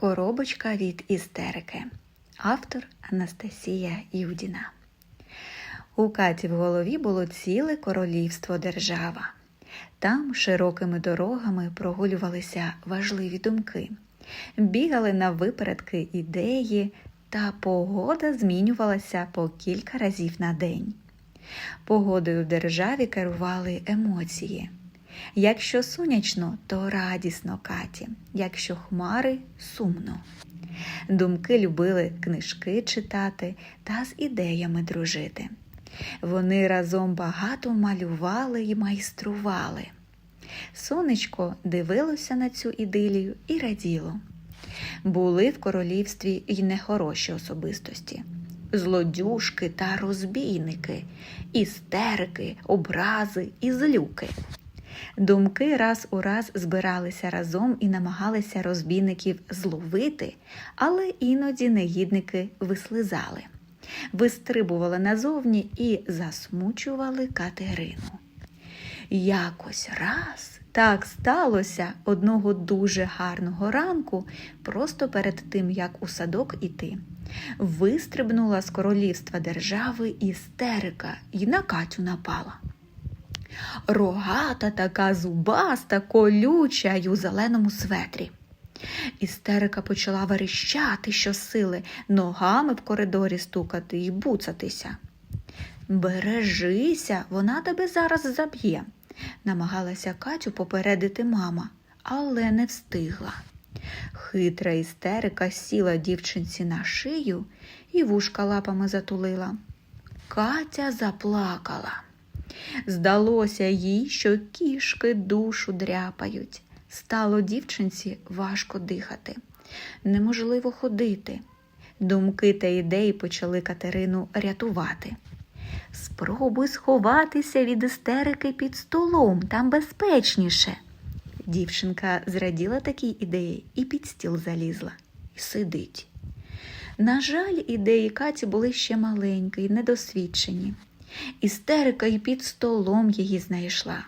Коробочка від істерики. Автор Анастасія Юдіна. У Каті в голові було ціле королівство держава. Там широкими дорогами прогулювалися важливі думки, бігали на випередки ідеї, та погода змінювалася по кілька разів на день. Погодою в державі керували емоції. Якщо сонячно, то радісно Каті, якщо хмари сумно. Думки любили книжки читати та з ідеями дружити. Вони разом багато малювали і майстрували. Сонечко дивилося на цю ідилію і раділо. Були в королівстві й нехороші особистості злодюшки та розбійники, істерики, образи і злюки. Думки раз у раз збиралися разом і намагалися розбійників зловити, але іноді негідники вислизали, вистрибували назовні і засмучували Катерину. Якось раз так сталося одного дуже гарного ранку, просто перед тим, як у садок іти. Вистрибнула з королівства держави істерика і на Катю напала. Рогата така зубаста, колюча й у зеленому светрі. Істерика почала верещати щосили, ногами в коридорі стукати і буцатися. Бережися, вона тебе зараз заб'є, намагалася Катю попередити мама, але не встигла. Хитра істерика сіла дівчинці на шию і вушка лапами затулила. Катя заплакала. Здалося їй, що кішки душу дряпають. Стало дівчинці важко дихати, неможливо ходити. Думки та ідеї почали Катерину рятувати. Спробуй сховатися від істерики під столом, там безпечніше. Дівчинка зраділа такій ідеї і під стіл залізла, і сидить. На жаль, ідеї Каті були ще маленькі й недосвідчені. Істерика і під столом її знайшла.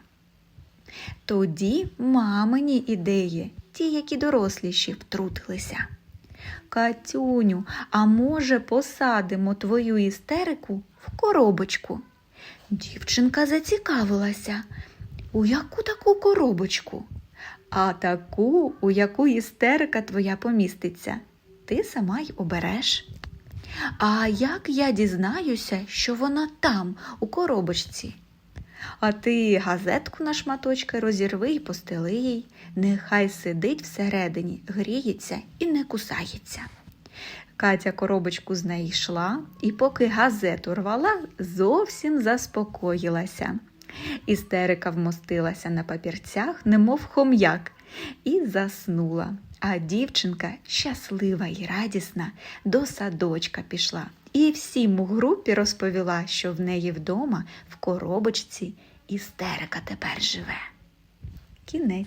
Тоді мамині ідеї, ті, які доросліші, втрутилися. Катюню, а може, посадимо твою істерику в коробочку? Дівчинка зацікавилася. У яку таку коробочку? А таку, у яку істерика твоя поміститься, ти сама й обереш. А як я дізнаюся, що вона там, у коробочці? А ти газетку на шматочки розірви й постели їй, нехай сидить всередині, гріється і не кусається. Катя коробочку знайшла і, поки газету рвала, зовсім заспокоїлася. Істерика вмостилася на папірцях, немов хом'як, і заснула. А дівчинка, щаслива і радісна, до садочка пішла і всім у групі розповіла, що в неї вдома в коробочці істерика тепер живе. Кінець.